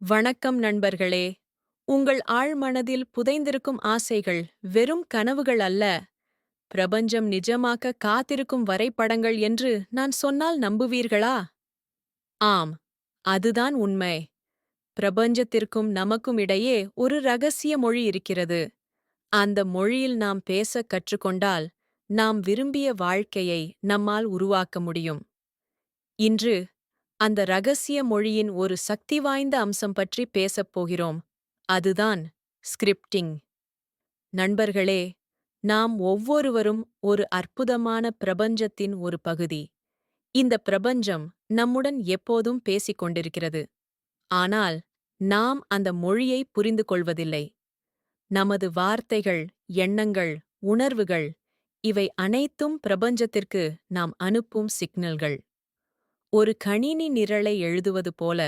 வணக்கம் நண்பர்களே. உங்கள் ஆழ்மனதில் புதைந்திருக்கும் ஆசைகள் வெறும் கனவுகள் அல்ல. பிரபஞ்சம் நிஜமாக்க காத்திருக்கும் வரைபடங்கள் என்று நான் சொன்னால் நம்புவீர்களா? ஆம் அதுதான் உண்மை. பிரபஞ்சத்திற்கும் நமக்கும் இடையே ஒரு ரகசிய மொழி இருக்கிறது. அந்த மொழியில் நாம் பேசக் கற்றுக்கொண்டால் நாம் விரும்பிய வாழ்க்கையை நம்மால் உருவாக்க முடியும். இன்று அந்த ரகசிய மொழியின் ஒரு சக்தி வாய்ந்த அம்சம் பற்றி பேசப் போகிறோம். அதுதான் ஸ்கிரிப்டிங். நண்பர்களே நாம் ஒவ்வொருவரும் ஒரு அற்புதமான பிரபஞ்சத்தின் ஒரு பகுதி. இந்த பிரபஞ்சம் நம்முடன் எப்போதும் பேசிக் கொண்டிருக்கிறது. ஆனால் நாம் அந்த மொழியை புரிந்து கொள்வதில்லை. நமது வார்த்தைகள் எண்ணங்கள் உணர்வுகள் இவை அனைத்தும் பிரபஞ்சத்திற்கு நாம் அனுப்பும் சிக்னல்கள். ஒரு கணினி நிரலை எழுதுவது போல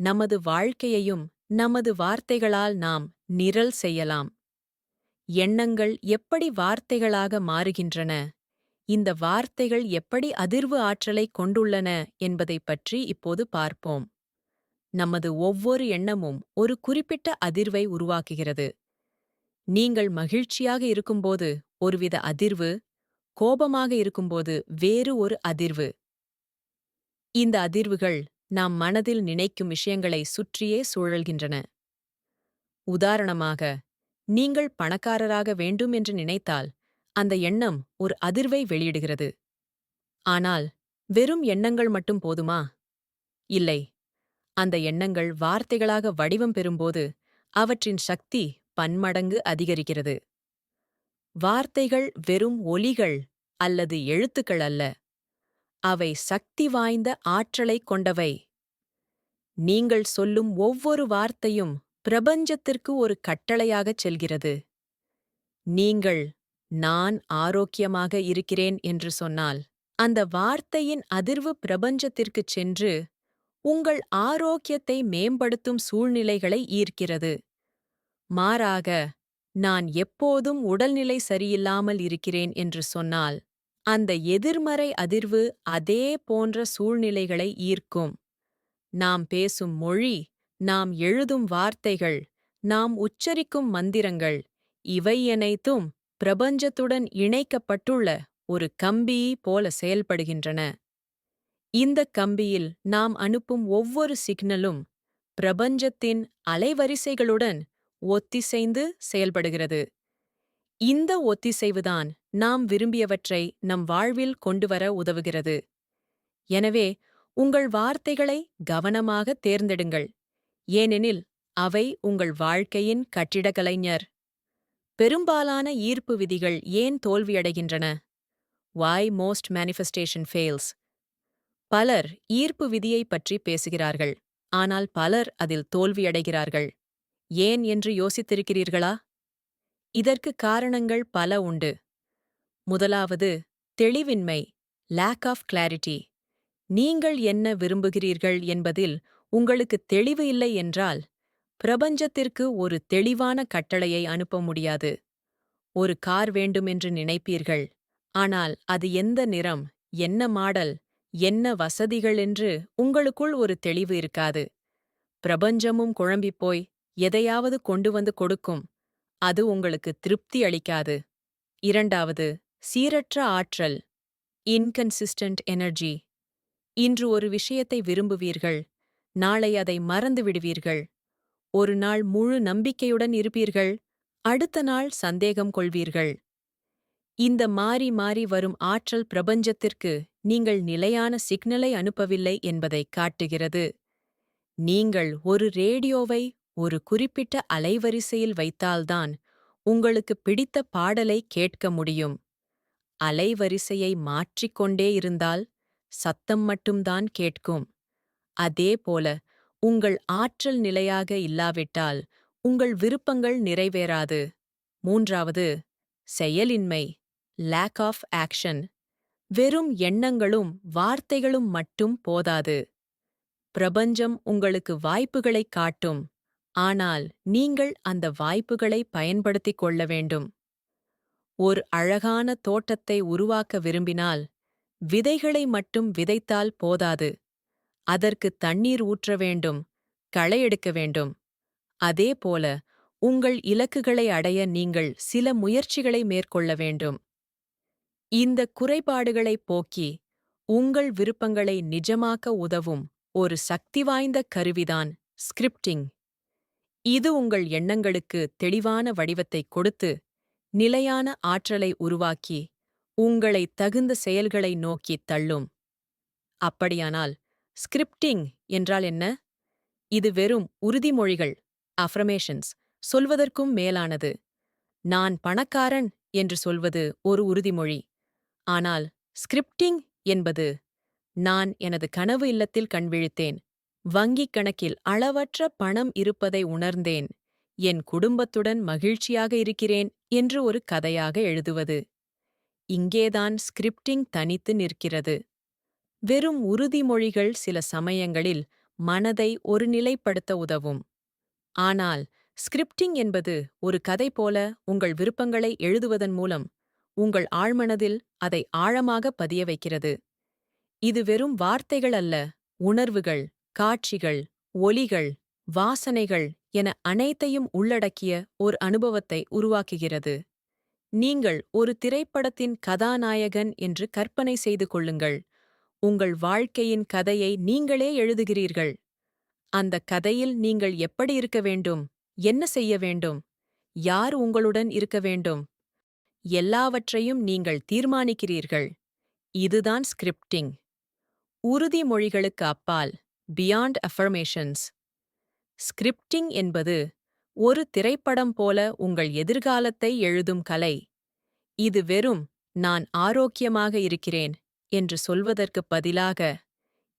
நமது வாழ்க்கையையும் நமது வார்த்தைகளால் நாம் நிரல் செய்யலாம். எண்ணங்கள் எப்படி வார்த்தைகளாக மாறுகின்றன? இந்த வார்த்தைகள் எப்படி அதிர்வு ஆற்றலை கொண்டுள்ளன என்பதைப் பற்றி இப்போது பார்ப்போம். நமது ஒவ்வொரு எண்ணமும் ஒரு குறிப்பிட்ட அதிர்வை உருவாக்குகிறது. நீங்கள் மகிழ்ச்சியாக இருக்கும்போது ஒருவித அதிர்வு கோபமாக இருக்கும்போது வேறு ஒரு அதிர்வு. இந்த அதிர்வுகள் நாம் மனதில் நினைக்கும் விஷயங்களை சுற்றியே சூழல்கின்றன. உதாரணமாக நீங்கள் பணக்காரராக வேண்டும் என்று நினைத்தால் அந்த எண்ணம் ஒரு அதிர்வை வெளியிடுகிறது. ஆனால் வெறும் எண்ணங்கள் மட்டும் போதுமா? இல்லை. அந்த எண்ணங்கள் வார்த்தைகளாக வடிவம் பெறும்போது அவற்றின் சக்தி பன்மடங்கு அதிகரிக்கிறது. வார்த்தைகள் வெறும் ஒலிகள் அல்லது எழுத்துக்கள் அல்ல. அவை சக்தி வாய்ந்த ஆற்றலைக் கொண்டவை. நீங்கள் சொல்லும் ஒவ்வொரு வார்த்தையும் பிரபஞ்சத்திற்கு ஒரு கட்டளையாகச் செல்கிறது. நீங்கள் நான் ஆரோக்கியமாக இருக்கிறேன் என்று சொன்னால் அந்த வார்த்தையின் அதிர்வு பிரபஞ்சத்திற்குச் சென்று உங்கள் ஆரோக்கியத்தை மேம்படுத்தும் சூழ்நிலைகளை ஈர்க்கிறது. மாறாக நான் எப்போதும் உடல்நிலை சரியில்லாமல் இருக்கிறேன் என்று சொன்னால் அந்த எதிர்மறை அதிர்வு அதே போன்ற சூழ்நிலைகளை ஈர்க்கும். நாம் பேசும் மொழி நாம் எழுதும் வார்த்தைகள் நாம் உச்சரிக்கும் மந்திரங்கள் இவை அனைத்தும் பிரபஞ்சத்துடன் இணைக்கப்பட்டுள்ள ஒரு கம்பி போல செயல்படுகின்றன. இந்த கம்பியில் நாம் அனுப்பும் ஒவ்வொரு சிக்னலும் பிரபஞ்சத்தின் அலைவரிசைகளுடன் ஒத்திசைந்து செயல்படுகிறது. இந்த ஒத்திசைவுதான் நாம் விரும்பியவற்றை நம் வாழ்வில் கொண்டுவர உதவுகிறது. எனவே உங்கள் வார்த்தைகளை கவனமாக தேர்ந்தெடுங்கள். ஏனெனில் அவை உங்கள் வாழ்க்கையின் கட்டிடக்கலைஞர். பெரும்பாலான ஈர்ப்பு விதிகள் ஏன் தோல்வியடைகின்றன? வாய் மோஸ்ட் மேனிஃபெஸ்டேஷன் ஃபெயில்ஸ் பலர் ஈர்ப்பு விதியை பற்றி பேசுகிறார்கள் ஆனால் பலர் அதில் தோல்வியடைகிறார்கள். ஏன் என்று யோசித்திருக்கிறீர்களா? இதற்கு காரணங்கள் பல உண்டு. முதலாவது தெளிவின்மை லேக் ஆஃப் கிளாரிட்டி நீங்கள் என்ன விரும்புகிறீர்கள் என்பதில் உங்களுக்கு தெளிவு இல்லை என்றால் பிரபஞ்சத்திற்கு ஒரு தெளிவான கட்டளையை அனுப்ப முடியாது. ஒரு கார் வேண்டுமென்று நினைப்பீர்கள் ஆனால் அது எந்த நிறம் என்ன மாடல் என்ன வசதிகள் என்று உங்களுக்குள் ஒரு தெளிவு இருக்காது. பிரபஞ்சமும் குழம்பிப்போய் எதையாவது கொண்டு வந்து கொடுக்கும் அது உங்களுக்கு திருப்தி அளிக்காது. இரண்டாவது சீரற்ற ஆற்றல் இன்கன்சிஸ்டன்ட் எனர்ஜி இன்று ஒரு விஷயத்தை விரும்புவீர்கள் நாளை அதை மறந்து விடுவீர்கள். ஒரு நாள் முழு நம்பிக்கையுடன் இருப்பீர்கள் அடுத்த நாள் சந்தேகம் கொள்வீர்கள். இந்த மாறி மாறி வரும் ஆற்றல் பிரபஞ்சத்திற்கு நீங்கள் நிலையான சிக்னலை அனுப்பவில்லை என்பதை காட்டுகிறது. நீங்கள் ஒரு ரேடியோவை ஒரு குறிப்பிட்ட அலைவரிசையில் வைத்தால்தான் உங்களுக்கு பிடித்த பாடலை கேட்க முடியும். அலைவரிசையை மாற்றிக்கொண்டே இருந்தால் சத்தம் மட்டும்தான் கேட்கும். அதேபோல உங்கள் ஆற்றல் நிலையாக இல்லாவிட்டால் உங்கள் விருப்பங்கள் நிறைவேறாது. மூன்றாவது செயலின்மை லேக் ஆஃப் ஆக்ஷன் வெறும் எண்ணங்களும் வார்த்தைகளும் மட்டும் போதாது. பிரபஞ்சம் உங்களுக்கு வாய்ப்புகளைக் காட்டும். ஆனால் நீங்கள் அந்த வாய்ப்புகளை பயன்படுத்திக் கொள்ள வேண்டும். ஒரு அழகான தோட்டத்தை உருவாக்க விரும்பினால் விதைகளை மட்டும் விதைத்தால் போதாது. அதற்கு தண்ணீர் ஊற்ற வேண்டும் களையெடுக்க வேண்டும். அதேபோல உங்கள் இலக்குகளை அடைய நீங்கள் சில முயற்சிகளை மேற்கொள்ள வேண்டும். இந்த குறைபாடுகளைப் போக்கி உங்கள் விருப்பங்களை நிஜமாக்க உதவும் ஒரு சக்திவாய்ந்த கருவிதான் ஸ்கிரிப்டிங். இது உங்கள் எண்ணங்களுக்கு தெளிவான வடிவத்தை கொடுத்து நிலையான ஆற்றலை உருவாக்கி உங்களை தகுந்த செயல்களை நோக்கித் தள்ளும். அப்படியானால் ஸ்கிரிப்டிங் என்றால் என்ன? இது வெறும் உறுதிமொழிகள் அஃப்ரமேஷன்ஸ் சொல்வதற்கும் மேலானது. நான் பணக்காரன் என்று சொல்வது ஒரு உறுதிமொழி. ஆனால் ஸ்கிரிப்டிங் என்பது நான் எனது கனவு இல்லத்தில் கண்விழித்தேன் வங்கிக் கணக்கில் அளவற்ற பணம் இருப்பதை உணர்ந்தேன். என் குடும்பத்துடன் மகிழ்ச்சியாக இருக்கிறேன் என்று ஒரு கதையாக எழுதுவது. இங்கேதான் ஸ்கிரிப்டிங் தனித்து நிற்கிறது. வெறும் உறுதிமொழிகள் சில சமயங்களில் மனதை ஒரு நிலைப்படுத்த உதவும். ஆனால் ஸ்கிரிப்டிங் என்பது ஒரு கதை போல உங்கள் விருப்பங்களை எழுதுவதன் மூலம் உங்கள் ஆழ்மனதில் அதை ஆழமாக பதிய வைக்கிறது. இது வெறும் வார்த்தைகள் அல்ல உணர்வுகள் காட்சிகள் ஒலிகள் வாசனைகள் என அனைத்தையும் உள்ளடக்கிய ஒரு அனுபவத்தை உருவாக்குகிறது. நீங்கள் ஒரு திரைப்படத்தின் கதாநாயகன் என்று கற்பனை செய்து கொள்ளுங்கள். உங்கள் வாழ்க்கையின் கதையை நீங்களே எழுதுகிறீர்கள். அந்த கதையில் நீங்கள் எப்படி இருக்க வேண்டும்? என்ன செய்ய வேண்டும்? யார் உங்களுடன் இருக்க வேண்டும்? எல்லாவற்றையும் நீங்கள் தீர்மானிக்கிறீர்கள். இதுதான் ஸ்கிரிப்டிங். உறுதிமொழிகளுக்கு அப்பால் பியாண்ட் அஃபர்மேஷன்ஸ் ஸ்கிரிப்டிங் என்பது ஒரு திரைப்படம் போல உங்கள் எதிர்காலத்தை எழுதும் கலை. இது வெறும் நான் ஆரோக்கியமாக இருக்கிறேன் என்று சொல்வதற்குப் பதிலாக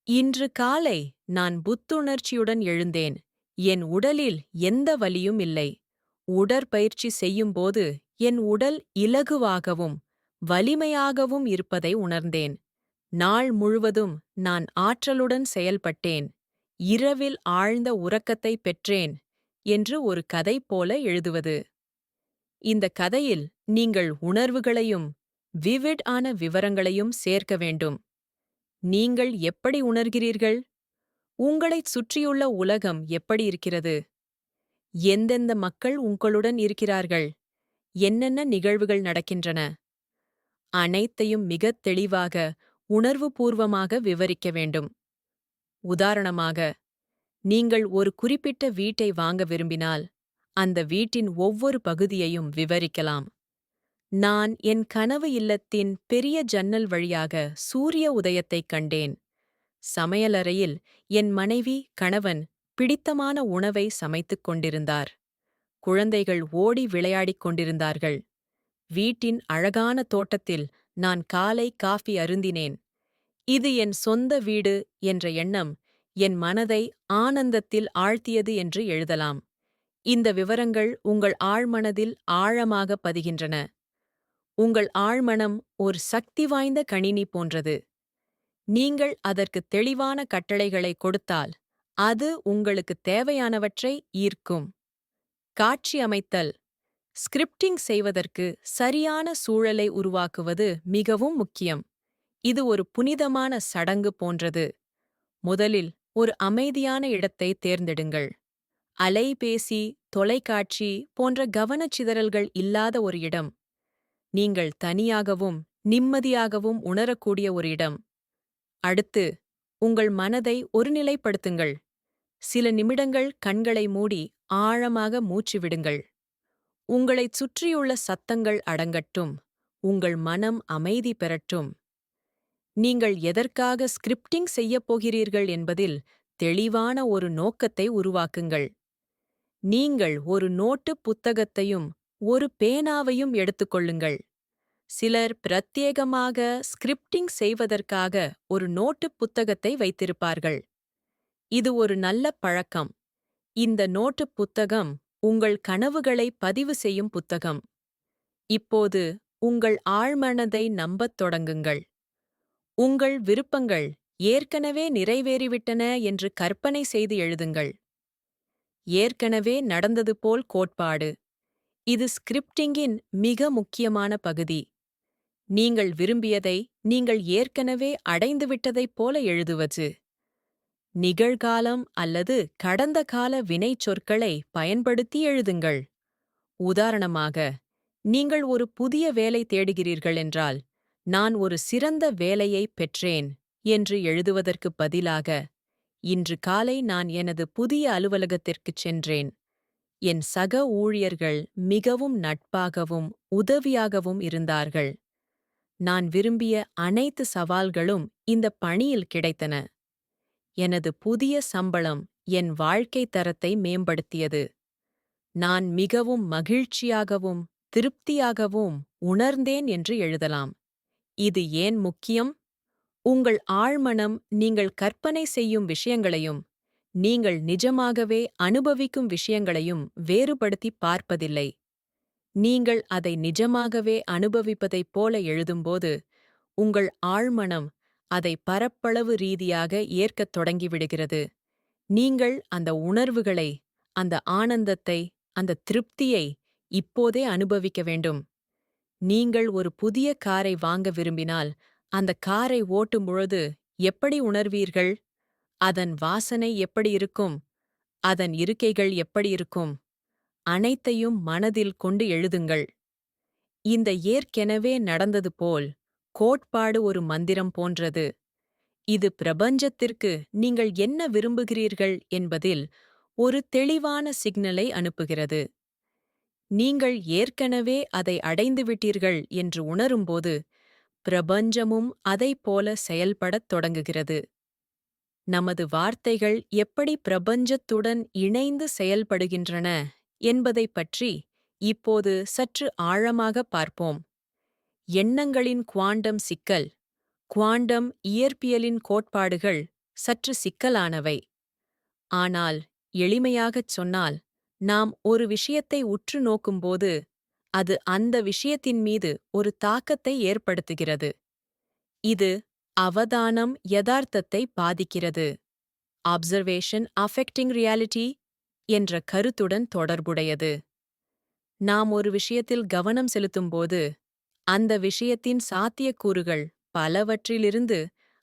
இன்று காலை நான் புத்துணர்ச்சியுடன் எழுந்தேன். என் உடலில் எந்த வலியும் இல்லை. உடற்பயிற்சி செய்யும்போது என் உடல் இலகுவாகவும் வலிமையாகவும் இருப்பதை உணர்ந்தேன். நாள் முழுவதும் நான் ஆற்றலுடன் செயல்பட்டேன். இரவில் ஆழ்ந்த உறக்கத்தை பெற்றேன் என்று ஒரு கதை போல எழுதுவது. இந்த கதையில் நீங்கள் உணர்வுகளையும் விவிட் ஆன விவரங்களையும் சேர்க்க வேண்டும். நீங்கள் எப்படி உணர்கிறீர்கள்? உங்களைச் சுற்றியுள்ள உலகம் எப்படி இருக்கிறது? எந்தெந்த மக்கள் உங்களுடன் இருக்கிறார்கள்? என்னென்ன நிகழ்வுகள் நடக்கின்றன? அனைத்தையும் மிகத் தெளிவாக உணர்வுபூர்வமாக விவரிக்க வேண்டும். உதாரணமாக நீங்கள் ஒரு குறிப்பிட்ட வீட்டை வாங்க விரும்பினால் அந்த வீட்டின் ஒவ்வொரு பகுதியையும் விவரிக்கலாம். நான் என் கனவு இல்லத்தின் பெரிய ஜன்னல் வழியாக சூரிய உதயத்தைக் கண்டேன். சமையலறையில் என் மனைவி கணவன் பிடித்தமான உணவை சமைத்துக் கொண்டிருந்தார். குழந்தைகள் ஓடி விளையாடிக் கொண்டிருந்தார்கள். வீட்டின் அழகான தோட்டத்தில் நான் காலை காஃபி அருந்தினேன். இது என் சொந்த வீடு என்ற எண்ணம் என் மனதை ஆனந்தத்தில் ஆழ்த்தியது என்று எழுதலாம். இந்த விவரங்கள் உங்கள் ஆழ்மனதில் ஆழமாக பதிகின்றன. உங்கள் ஆழ்மனம் ஒரு சக்தி வாய்ந்த கணினி போன்றது. நீங்கள் அதற்கு தெளிவான கட்டளைகளை கொடுத்தால் அது உங்களுக்கு தேவையானவற்றை ஈர்க்கும். காட்சி அமைத்தல். ஸ்கிரிப்டிங் செய்வதற்கு சரியான சூழலை உருவாக்குவது மிகவும் முக்கியம். இது ஒரு புனிதமான சடங்கு போன்றது. முதலில் ஒரு அமைதியான இடத்தை தேர்ந்தெடுங்கள். அலைபேசி தொலைக்காட்சி போன்ற கவனச்சிதறல்கள் இல்லாத ஒரு இடம். நீங்கள் தனியாகவும் நிம்மதியாகவும் உணரக்கூடிய ஒரு இடம். அடுத்து உங்கள் மனதை ஒருநிலைப்படுத்துங்கள். சில நிமிடங்கள் கண்களை மூடி ஆழமாக மூச்சு விடுங்கள். உங்களைச் சுற்றியுள்ள சத்தங்கள் அடங்கட்டும். உங்கள் மனம் அமைதி பெறட்டும். நீங்கள் எதற்காக ஸ்கிரிப்டிங் செய்யப் போகிறீர்கள் என்பதில் தெளிவான ஒரு நோக்கத்தை உருவாக்குங்கள். நீங்கள் ஒரு நோட்டு புத்தகத்தையும் ஒரு பேனாவையும் எடுத்துக்கொள்ளுங்கள் சிலர் பிரத்யேகமாக ஸ்கிரிப்டிங் செய்வதற்காக ஒரு நோட்டு புத்தகத்தை வைத்திருப்பார்கள். இது ஒரு நல்ல பழக்கம். இந்த நோட்டு புத்தகம் உங்கள் கனவுகளை பதிவு செய்யும் புத்தகம். இப்போது உங்கள் ஆழ்மனதை நம்பத் தொடங்குங்கள். உங்கள் விருப்பங்கள் ஏற்கனவே நிறைவேறிவிட்டன என்று கற்பனை செய்து எழுதுங்கள். ஏற்கனவே நடந்தது போல் கோட்பாடு. இது ஸ்கிரிப்டிங்கின் மிக முக்கியமான பகுதி. நீங்கள் விரும்பியதை நீங்கள் ஏற்கனவே அடைந்துவிட்டதைப் போல எழுதுவது. நிகழ்காலம் அல்லது கடந்த கால வினைச்சொற்களை பயன்படுத்தி எழுதுங்கள். உதாரணமாக நீங்கள் ஒரு புதிய வேலை தேடுகிறீர்கள் என்றால் நான் ஒரு சிறந்த வேலையை பெற்றேன் என்று எழுதுவதற்குப் பதிலாக இன்று காலை நான் எனது புதிய அலுவலகத்திற்குச் சென்றேன். என் சக ஊழியர்கள் மிகவும் நட்பாகவும் உதவியாகவும் இருந்தார்கள். நான் விரும்பிய அனைத்து சவால்களும் இந்த பணியில் கிடைத்தன. எனது புதிய சம்பளம் என் வாழ்க்கை தரத்தை மேம்படுத்தியது. நான் மிகவும் மகிழ்ச்சியாகவும் திருப்தியாகவும் உணர்ந்தேன் என்று எழுதலாம். இது ஏன் முக்கியம்? உங்கள் ஆழ்மனம் நீங்கள் கற்பனை செய்யும் விஷயங்களையும் நீங்கள் நிஜமாகவே அனுபவிக்கும் விஷயங்களையும் வேறுபடுத்தி பார்ப்பதில்லை. நீங்கள் அதை நிஜமாகவே அனுபவிப்பதைப் போல எழுதும்போது உங்கள் ஆழ்மனம் அதை பரப்பளவு ரீதியாக ஏற்கத் தொடங்கிவிடுகிறது. நீங்கள் அந்த உணர்வுகளை அந்த ஆனந்தத்தை அந்த திருப்தியை இப்போதே அனுபவிக்க வேண்டும். நீங்கள் ஒரு புதிய காரை வாங்க விரும்பினால் அந்த காரை ஓட்டும் பொழுது எப்படி உணர்வீர்கள்? அதன் வாசனை எப்படி இருக்கும்? அதன் இருக்கைகள் எப்படி இருக்கும்? அனைத்தையும் மனதில் கொண்டு எழுதுங்கள். இந்த ஏற்கெனவே நடந்தது போல் கோட்பாடு ஒரு மந்திரம் போன்றது. இது பிரபஞ்சத்திற்கு நீங்கள் என்ன விரும்புகிறீர்கள் என்பதில் ஒரு தெளிவான சிக்னலை அனுப்புகிறது. நீங்கள் ஏற்கனவே அதை அடைந்துவிட்டீர்கள் என்று உணரும்போது பிரபஞ்சமும் அதைப்போல செயல்படத் தொடங்குகிறது. நமது வார்த்தைகள் எப்படி பிரபஞ்சத்துடன் இணைந்து செயல்படுகின்றன என்பதைப் பற்றி இப்போது சற்று ஆழமாக பார்ப்போம். எண்ணங்களின் குவாண்டம் சிக்கல் குவாண்டம் இயற்பியலின் கோட்பாடுகள் சற்று சிக்கலானவை. ஆனால் எளிமையாகச் சொன்னால் நாம் ஒரு விஷயத்தை உற்று நோக்கும்போது அது அந்த விஷயத்தின் மீது ஒரு தாக்கத்தை ஏற்படுத்துகிறது. இது அவதானம் யதார்த்தத்தை பாதிக்கிறது. அப்சர்வேஷன் அஃபெக்டிங் ரியாலிட்டி என்ற கருத்துடன் தொடர்புடையது. நாம் ஒரு விஷயத்தில் கவனம் செலுத்தும்போது அந்த விஷயத்தின் சாத்தியக்கூறுகள் பலவற்றிலிருந்து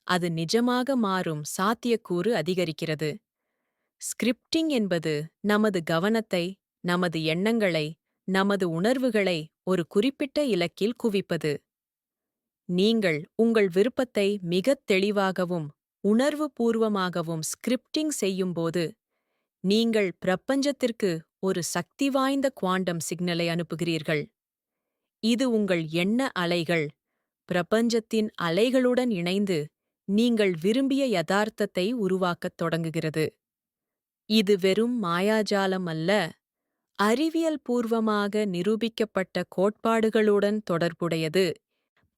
அது நிஜமாக மாறும் சாத்தியக்கூறு அதிகரிக்கிறது. ஸ்கிரிப்டிங் என்பது நமது கவனத்தை நமது எண்ணங்களை நமது உணர்வுகளை ஒரு குறிப்பிட்ட இலக்கில் குவிப்பது. நீங்கள் உங்கள் விருப்பத்தை மிகத் தெளிவாகவும் உணர்வுபூர்வமாகவும் ஸ்கிரிப்டிங் செய்யும்போது நீங்கள் பிரபஞ்சத்திற்கு ஒரு சக்தி வாய்ந்த குவாண்டம் சிக்னலை அனுப்புகிறீர்கள். இது உங்கள் எண்ண அலைகள் பிரபஞ்சத்தின் அலைகளுடன் இணைந்து நீங்கள் விரும்பிய யதார்த்தத்தை உருவாக்கத் தொடங்குகிறது. இது வெறும் மாயாஜாலம் அல்ல. அறிவியல் பூர்வமாக நிரூபிக்கப்பட்ட கோட்பாடுகளுடன் தொடர்புடையது.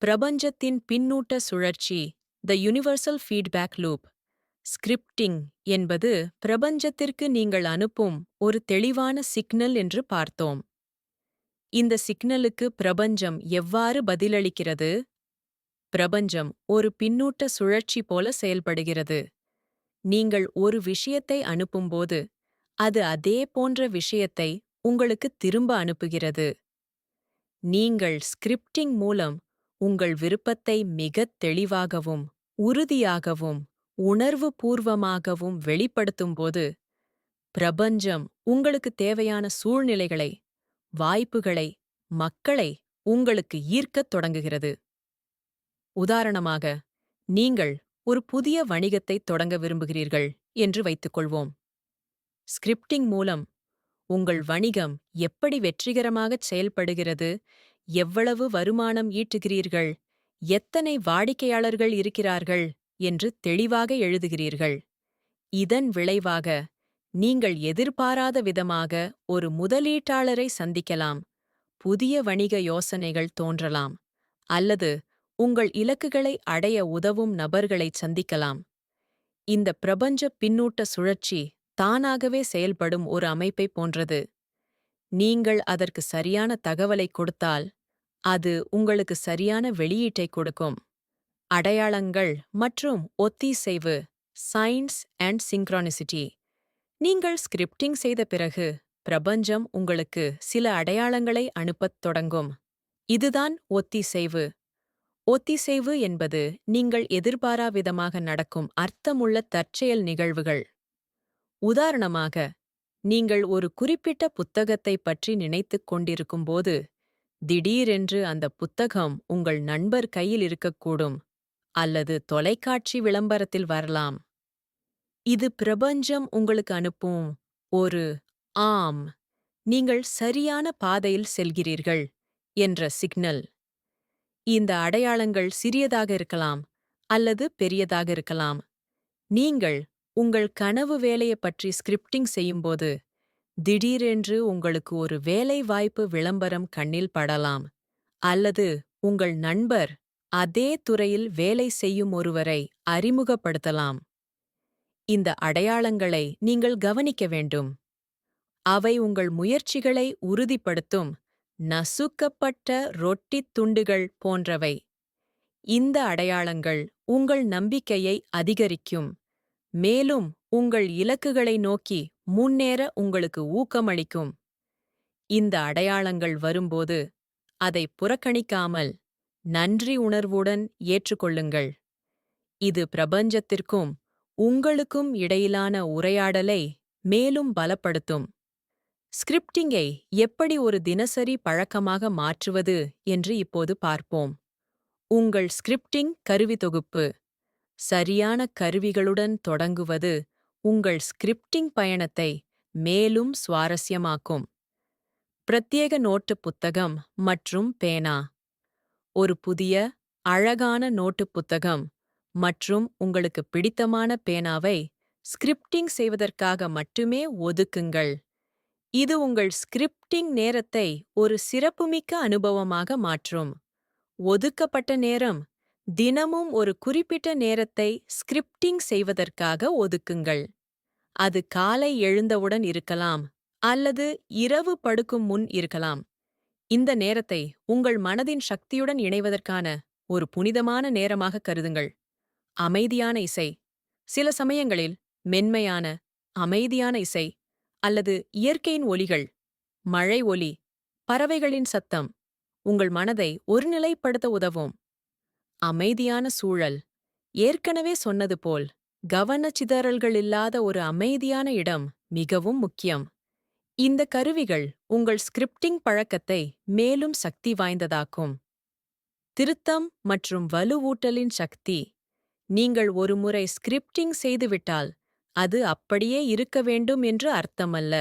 பிரபஞ்சத்தின் பின்னூட்ட சுழற்சி the universal feedback loop scripting என்பது பிரபஞ்சத்திற்கு நீங்கள் அனுப்பும் ஒரு தெளிவான சிக்னல் என்று பார்த்தோம். இந்த சிக்னலுக்கு பிரபஞ்சம் எவ்வாறு பதிலளிக்கிறது? பிரபஞ்சம் ஒரு பின்னூட்ட சுழற்சி போல செயல்படுகிறது. நீங்கள் ஒரு விஷயத்தை அனுப்பும்போது அது அதே போன்ற விஷயத்தை உங்களுக்கு திரும்ப அனுப்புகிறது. நீங்கள் ஸ்கிரிப்டிங் மூலம் உங்கள் விருப்பத்தை மிகத் தெளிவாகவும் உறுதியாகவும் உணர்வு பூர்வமாகவும் வெளிப்படுத்தும்போது பிரபஞ்சம் உங்களுக்கு தேவையான சூழ்நிலைகளை வாய்ப்புகளை மக்களை உங்களுக்கு ஈர்க்கத் தொடங்குகிறது. உதாரணமாக நீங்கள் ஒரு புதிய வணிகத்தைத் தொடங்க விரும்புகிறீர்கள் என்று வைத்துக்கொள்வோம். ஸ்கிரிப்டிங் மூலம் உங்கள் வணிகம் எப்படி வெற்றிகரமாகச் செயல்படுகிறது எவ்வளவு வருமானம் ஈட்டுகிறீர்கள் எத்தனை வாடிக்கையாளர்கள் இருக்கிறார்கள் என்று தெளிவாக எழுதுகிறீர்கள். இதன் விளைவாக நீங்கள் எதிர்பாராத விதமாக ஒரு முதலீட்டாளரை சந்திக்கலாம் புதிய வணிக யோசனைகள் தோன்றலாம் அல்லது உங்கள் இலக்குகளை அடைய உதவும் நபர்களைச் சந்திக்கலாம். இந்த பிரபஞ்ச பின்னூட்ட சுழற்சி தானாகவே செயல்படும் ஒரு அமைப்பைப் போன்றது. நீங்கள் அதற்கு சரியான தகவலை கொடுத்தால் அது உங்களுக்கு சரியான வெளியீட்டை கொடுக்கும். அடையாளங்கள் மற்றும் ஒத்திசைவு சயின்ஸ் அண்ட் சிங்க்ரானிசிட்டி. நீங்கள் ஸ்கிரிப்டிங் செய்த பிறகு பிரபஞ்சம் உங்களுக்கு சில அடையாளங்களை அனுப்பத் தொடங்கும். இதுதான் ஒத்திசைவு. ஒத்திசைவு என்பது நீங்கள் எதிர்பாராவிதமாக நடக்கும் அர்த்தமுள்ள தற்செயல் நிகழ்வுகள். உதாரணமாக நீங்கள் ஒரு குறிப்பிட்ட புத்தகத்தைப் பற்றி நினைத்துக் கொண்டிருக்கும்போது திடீரென்று அந்த புத்தகம் உங்கள் நண்பர் கையில் இருக்கக்கூடும் அல்லது தொலைக்காட்சி விளம்பரத்தில் வரலாம். இது பிரபஞ்சம் உங்களுக்கு அனுப்பும் ஒரு ஆம் நீங்கள் சரியான பாதையில் செல்கிறீர்கள் என்ற சிக்னல். இந்த அடையாளங்கள் சிறியதாக இருக்கலாம் அல்லது பெரியதாக இருக்கலாம். நீங்கள் உங்கள் கனவு வேலையை பற்றி ஸ்கிரிப்டிங் செய்யும்போது திடீரென்று உங்களுக்கு ஒரு வேலை வாய்ப்பு விளம்பரம் கண்ணில் படலாம். அல்லது உங்கள் நண்பர் அதே துறையில் வேலை செய்யும் ஒருவரை அறிமுகப்படுத்தலாம். இந்த அடையாளங்களை நீங்கள் கவனிக்க வேண்டும். அவை உங்கள் முயற்சிகளை உறுதிப்படுத்தும் நசுக்கப்பட்ட ரொட்டித் துண்டுகள் போன்றவை. இந்த அடையாளங்கள் உங்கள் நம்பிக்கையை அதிகரிக்கும். மேலும் உங்கள் இலக்குகளை நோக்கி முன்னேற உங்களுக்கு ஊக்கமளிக்கும். இந்த அடையாளங்கள் வரும்போது அதை புறக்கணிக்காமல் நன்றி உணர்வுடன் ஏற்றுக்கொள்ளுங்கள். இது பிரபஞ்சத்திற்கும் உங்களுக்கும் இடையிலான உரையாடலை மேலும் பலப்படுத்தும். ஸ்கிரிப்டிங்கை எப்படி ஒரு தினசரி பழக்கமாக மாற்றுவது என்று இப்போது பார்ப்போம். உங்கள் ஸ்கிரிப்டிங் கருவி தொகுப்பு. சரியான கருவிகளுடன் தொடங்குவது உங்கள் ஸ்கிரிப்டிங் பயணத்தை மேலும் சுவாரஸ்யமாக்கும். பிரத்யேக நோட்டு புத்தகம் மற்றும் பேனா. ஒரு புதிய அழகான நோட்டு புத்தகம் மற்றும் உங்களுக்கு பிடித்தமான பேனாவை ஸ்கிரிப்டிங் செய்வதற்காக மட்டுமே ஒதுக்குங்கள். இது உங்கள் ஸ்கிரிப்டிங் நேரத்தை ஒரு சிறப்புமிக்க அனுபவமாக மாற்றும். ஒதுக்கப்பட்ட நேரம் தினமும் ஒரு குறிப்பிட்ட நேரத்தை ஸ்கிரிப்டிங் செய்வதற்காக ஒதுக்குங்கள். அது காலை எழுந்தவுடன் இருக்கலாம் அல்லது இரவு படுக்கும் முன் இருக்கலாம். இந்த நேரத்தை உங்கள் மனதின் சக்தியுடன் இணைவதற்கான ஒரு புனிதமான நேரமாக கருதுங்கள். அமைதியான இசை சில சமயங்களில் மென்மையான அமைதியான இசை அல்லது இயற்கையின் ஒலிகள் மழை ஒலி பறவைகளின் சத்தம் உங்கள் மனதை ஒருநிலைப்படுத்த உதவும். அமைதியான சூழல் ஏற்கனவே சொன்னது போல் கவனச்சிதறல்கள் இல்லாத ஒரு அமைதியான இடம் மிகவும் முக்கியம். இந்த கருவிகள் உங்கள் ஸ்கிரிப்டிங் பழக்கத்தை மேலும் சக்தி வாய்ந்ததாக்கும். திருத்தம் மற்றும் வலுவூட்டலின் சக்தி நீங்கள் ஒருமுறை ஸ்கிரிப்டிங் செய்துவிட்டால் அது அப்படியே இருக்க வேண்டும் என்று அர்த்தமல்ல.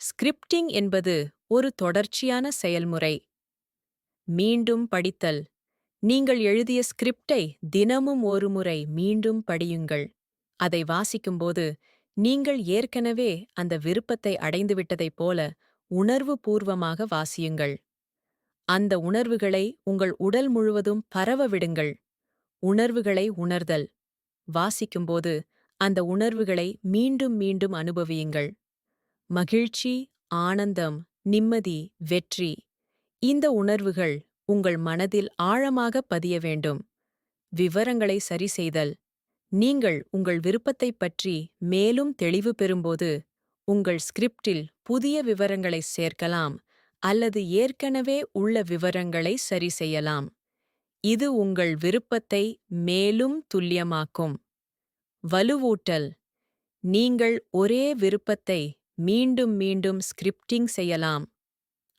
ஸ்கிரிப்டிங் என்பது ஒரு தொடர்ச்சியான செயல்முறை. மீண்டும் படித்தல். நீங்கள் எழுதிய ஸ்கிரிப்டை தினமும் ஒருமுறை மீண்டும் படியுங்கள். அதை வாசிக்கும்போது நீங்கள் ஏற்கனவே அந்த விருப்பத்தை அடைந்துவிட்டதைப் போல உணர்வு பூர்வமாக வாசியுங்கள். அந்த உணர்வுகளை உங்கள் உடல் முழுவதும் பரவ விடுங்கள். உணர்வுகளை உணர்தல். வாசிக்கும்போது அந்த உணர்வுகளை மீண்டும் மீண்டும் அனுபவியுங்கள். மகிழ்ச்சி ஆனந்தம் நிம்மதி வெற்றி இந்த உணர்வுகள் உங்கள் மனதில் ஆழமாக பதிய வேண்டும். விவரங்களை சரிசெய்தல் நீங்கள் உங்கள் விருப்பத்தைப் பற்றி மேலும் தெளிவு பெறும்போது உங்கள் ஸ்கிரிப்டில் புதிய விவரங்களை சேர்க்கலாம் அல்லது ஏற்கனவே உள்ள விவரங்களை சரி செய்யலாம். இது உங்கள் விருப்பத்தை மேலும் துல்லியமாக்கும். வலுவூட்டல். நீங்கள் ஒரே விருப்பத்தை மீண்டும் மீண்டும் ஸ்கிரிப்டிங் செய்யலாம்.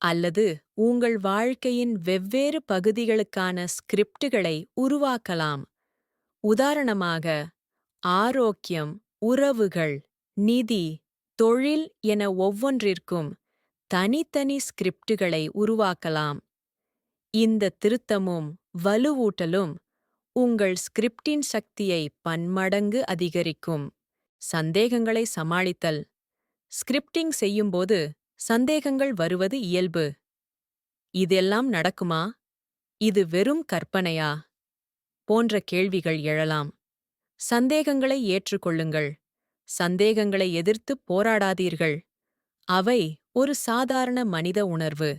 அல்லது உங்கள் வாழ்க்கையின் வெவ்வேறு பகுதிகளுக்கான ஸ்கிரிப்டுகளை உருவாக்கலாம். உதாரணமாக ஆரோக்கியம் உறவுகள் நிதி தொழில் என ஒவ்வொன்றிற்கும் தனித்தனி ஸ்கிரிப்டுகளை உருவாக்கலாம். இந்த திருத்தமும் வலுவூட்டலும் உங்கள் ஸ்கிரிப்டின் சக்தியை பன்மடங்கு அதிகரிக்கும். சந்தேகங்களை சமாளித்தல். ஸ்கிரிப்டிங் செய்யும்போது சந்தேகங்கள் வருவது இயல்பு. இதெல்லாம் நடக்குமா? இது வெறும் கற்பனையா? போன்ற கேள்விகள் எழலாம். சந்தேகங்களை ஏற்றுக்கொள்ளுங்கள். சந்தேகங்களை எதிர்த்து போராடாதீர்கள். அவை ஒரு சாதாரண மனித உணர்வு.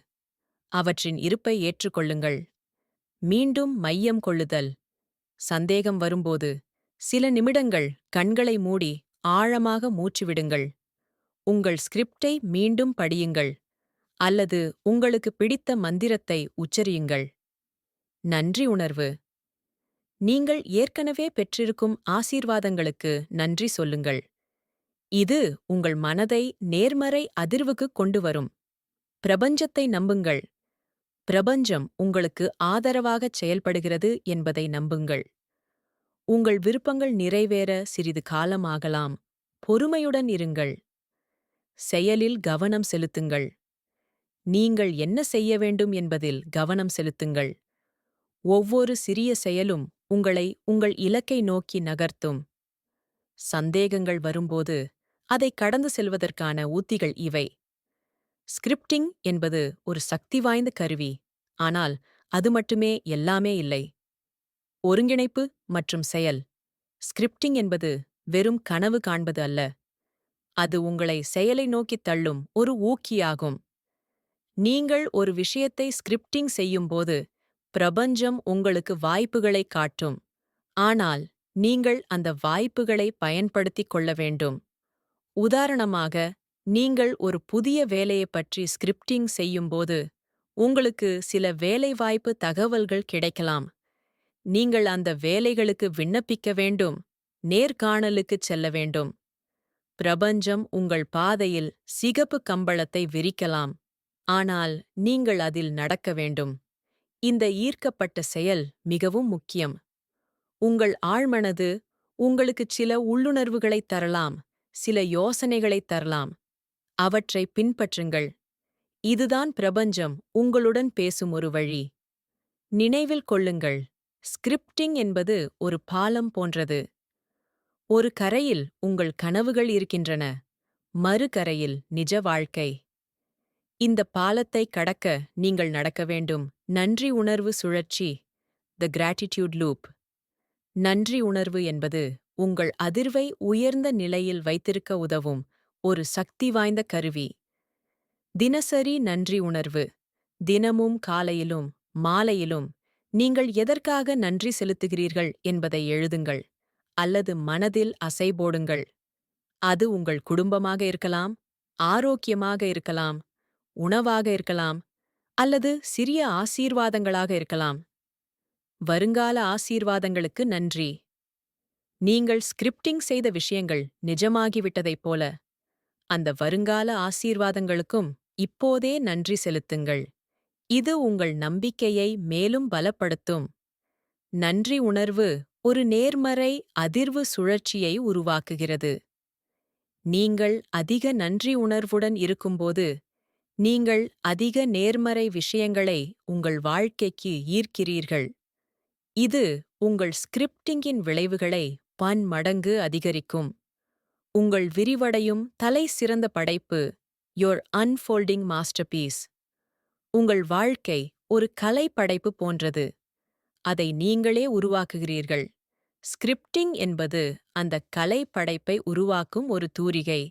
அவற்றின் இருப்பை ஏற்றுக்கொள்ளுங்கள். மீண்டும் மையம் கொள்ளுதல். சந்தேகம் வரும்போது சில நிமிடங்கள் கண்களை மூடி ஆழமாக மூச்சுவிடுங்கள் உங்கள் ஸ்கிரிப்டை மீண்டும் படியுங்கள் அல்லது உங்களுக்கு பிடித்த மந்திரத்தை உச்சரியுங்கள். நன்றி உணர்வு. நீங்கள் ஏற்கனவே பெற்றிருக்கும் ஆசீர்வாதங்களுக்கு நன்றி சொல்லுங்கள். இது உங்கள் மனதை நேர்மறை அதிர்வுக்குக் கொண்டு வரும் பிரபஞ்சத்தை நம்புங்கள். பிரபஞ்சம் உங்களுக்கு ஆதரவாகச் செயல்படுகிறது என்பதை நம்புங்கள். உங்கள் விருப்பங்கள் நிறைவேற சிறிது காலமாகலாம். பொறுமையுடன் இருங்கள். செயலில் கவனம் செலுத்துங்கள். நீங்கள் என்ன செய்ய வேண்டும் என்பதில் கவனம் செலுத்துங்கள். ஒவ்வொரு சிறிய செயலும் உங்களை உங்கள் இலக்கை நோக்கி நகர்த்தும். சந்தேகங்கள் வரும்போது அதை கடந்து செல்வதற்கான உத்திகள் இவை. ஸ்கிரிப்டிங் என்பது ஒரு சக்தி வாய்ந்த கருவி. ஆனால் அது மட்டுமே எல்லாமே இல்லை. ஒருங்கிணைப்பு மற்றும் செயல். ஸ்கிரிப்டிங் என்பது வெறும் கனவு காண்பது அல்ல. அது உங்களை செயலை நோக்கித் தள்ளும் ஒரு ஊக்கியாகும். நீங்கள் ஒரு விஷயத்தை ஸ்கிரிப்டிங் செய்யும்போது பிரபஞ்சம் உங்களுக்கு வாய்ப்புகளை காட்டும். ஆனால் நீங்கள் அந்த வாய்ப்புகளை பயன்படுத்திக் கொள்ள வேண்டும். உதாரணமாக நீங்கள் ஒரு புதிய வேலையைப் பற்றி ஸ்கிரிப்டிங் செய்யும்போது உங்களுக்கு சில வேலைவாய்ப்பு தகவல்கள் கிடைக்கலாம். நீங்கள் அந்த வேலைகளுக்கு விண்ணப்பிக்க வேண்டும் நேர்காணலுக்குச் செல்ல வேண்டும். பிரபஞ்சம் உங்கள் பாதையில் சிகப்பு கம்பளத்தை விரிக்கலாம். ஆனால் நீங்கள் அதில் நடக்க வேண்டும். இந்த ஈர்க்கப்பட்ட செயல் மிகவும் முக்கியம். உங்கள் ஆழ்மனது உங்களுக்கு சில உள்ளுணர்வுகளைத் தரலாம் சில யோசனைகளைத் தரலாம். அவற்றை பின்பற்றுங்கள். இதுதான் பிரபஞ்சம் உங்களுடன் பேசும் ஒரு வழி. நினைவில் கொள்ளுங்கள். ஸ்கிரிப்டிங் என்பது ஒரு பாலம் போன்றது. ஒரு கரையில் உங்கள் கனவுகள் இருக்கின்றன. மறுகரையில் நிஜ வாழ்க்கை. இந்த பாலத்தை கடக்க நீங்கள் நடக்க வேண்டும். நன்றி உணர்வு சுழற்சி. த கிராட்டிடியூட் லூப் நன்றி உணர்வு என்பது உங்கள் அதிர்வை உயர்ந்த நிலையில் வைத்திருக்க உதவும். ஒரு சக்தி வாய்ந்த கருவி. தினசரி நன்றி உணர்வு. தினமும் காலையிலும் மாலையிலும் நீங்கள் எதற்காக நன்றி செலுத்துகிறீர்கள் என்பதை எழுதுங்கள். அல்லது மனதில் அசைபோடுங்கள் அது உங்கள் குடும்பமாக இருக்கலாம் ஆரோக்கியமாக இருக்கலாம் உணவாக இருக்கலாம் அல்லது சிறிய ஆசீர்வாதங்களாக இருக்கலாம். வருங்கால ஆசீர்வாதங்களுக்கு நன்றி. நீங்கள் ஸ்கிரிப்டிங் செய்த விஷயங்கள் நிஜமாகிவிட்டதைப் போல அந்த வருங்கால ஆசீர்வாதங்களுக்கும் இப்போதே நன்றி செலுத்துங்கள். இது உங்கள் நம்பிக்கையை மேலும் பலப்படுத்தும். நன்றி உணர்வு ஒரு நேர்மறை அதிர்வு சுழற்சியை உருவாக்குகிறது. நீங்கள் அதிக நன்றி உணர்வுடன் இருக்கும்போது நீங்கள் அதிக நேர்மறை விஷயங்களை உங்கள் வாழ்க்கைக்கு ஈர்க்கிறீர்கள். இது உங்கள் ஸ்கிரிப்டிங்கின் விளைவுகளை பன்மடங்கு அதிகரிக்கும். உங்கள் விரிவடையும் தலை சிறந்த படைப்பு யோர் அன்ஃபோல்டிங் மாஸ்டர்பீஸ் உங்கள் வாழ்க்கை ஒரு கலை படைப்பு போன்றது. அதை நீங்களே உருவாக்குகிறீர்கள். ஸ்கிரிப்டிங் என்பது அந்த கலை படைப்பை உருவாக்கும் ஒரு தூரிகை.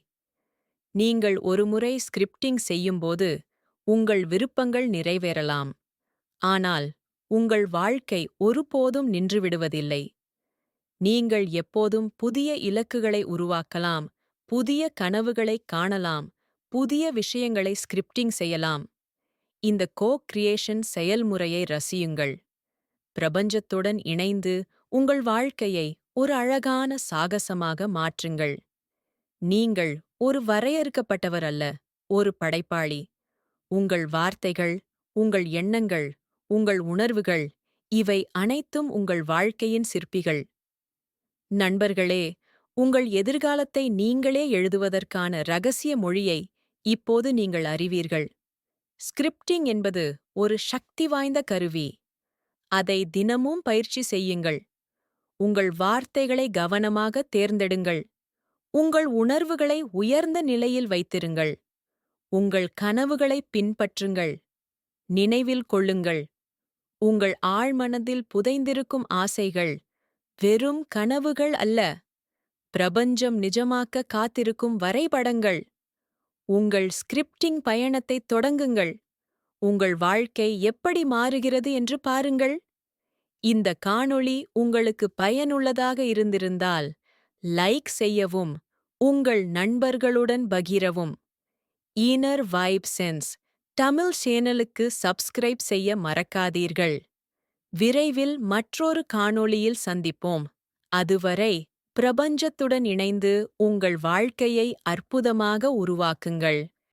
நீங்கள் ஒருமுறை ஸ்கிரிப்டிங் செய்யும்போது உங்கள் விருப்பங்கள் நிறைவேறலாம். ஆனால் உங்கள் வாழ்க்கை ஒருபோதும் நின்றுவிடுவதில்லை நீங்கள் எப்போதும் புதிய இலக்குகளை உருவாக்கலாம் புதிய கனவுகளைக் காணலாம் புதிய விஷயங்களை ஸ்கிரிப்டிங் செய்யலாம். இந்த கோ கிரியேஷன் செயல்முறையை ரசியுங்கள். பிரபஞ்சத்துடன் இணைந்து உங்கள் வாழ்க்கையை ஒரு அழகான சாகசமாக மாற்றுங்கள். நீங்கள் ஒரு வரையறுக்கப்பட்டவர் அல்ல ஒரு படைப்பாளி. உங்கள் வார்த்தைகள் உங்கள் எண்ணங்கள் உங்கள் உணர்வுகள் இவை அனைத்தும் உங்கள் வாழ்க்கையின் சிற்பிகள். நண்பர்களே உங்கள் எதிர்காலத்தை நீங்களே எழுதுவதற்கான ரகசிய மொழியை இப்போது நீங்கள் அறிவீர்கள். ஸ்கிரிப்டிங் என்பது ஒரு சக்தி வாய்ந்த கருவி. அதை தினமும் பயிற்சி செய்யுங்கள். உங்கள் வார்த்தைகளை கவனமாக தேர்ந்தெடுங்கள். உங்கள் உணர்வுகளை உயர்ந்த நிலையில் வைத்திருங்கள். உங்கள் கனவுகளை பின்பற்றுங்கள். நினைவில் கொள்ளுங்கள். உங்கள் ஆழ்மனதில் புதைந்திருக்கும் ஆசைகள் வெறும் கனவுகள் அல்ல. பிரபஞ்சம் நிஜமாக்க காத்திருக்கும் வரைபடங்கள். உங்கள் ஸ்கிரிப்டிங் பயணத்தை தொடங்குங்கள். உங்கள் வாழ்க்கை எப்படி மாறுகிறது என்று பாருங்கள். இந்த காணொளி உங்களுக்கு பயனுள்ளதாக இருந்திருந்தால் லைக் செய்யவும் உங்கள் நண்பர்களுடன் பகிரவும். ஈனர் வைப் சென்ஸ் தமிழ் சேனலுக்கு சப்ஸ்கிரைப் செய்ய மறக்காதீர்கள். விரைவில் மற்றொரு காணொளியில் சந்திப்போம். அதுவரை பிரபஞ்சத்துடன் இணைந்து உங்கள் வாழ்க்கையை அற்புதமாக உருவாக்குங்கள்.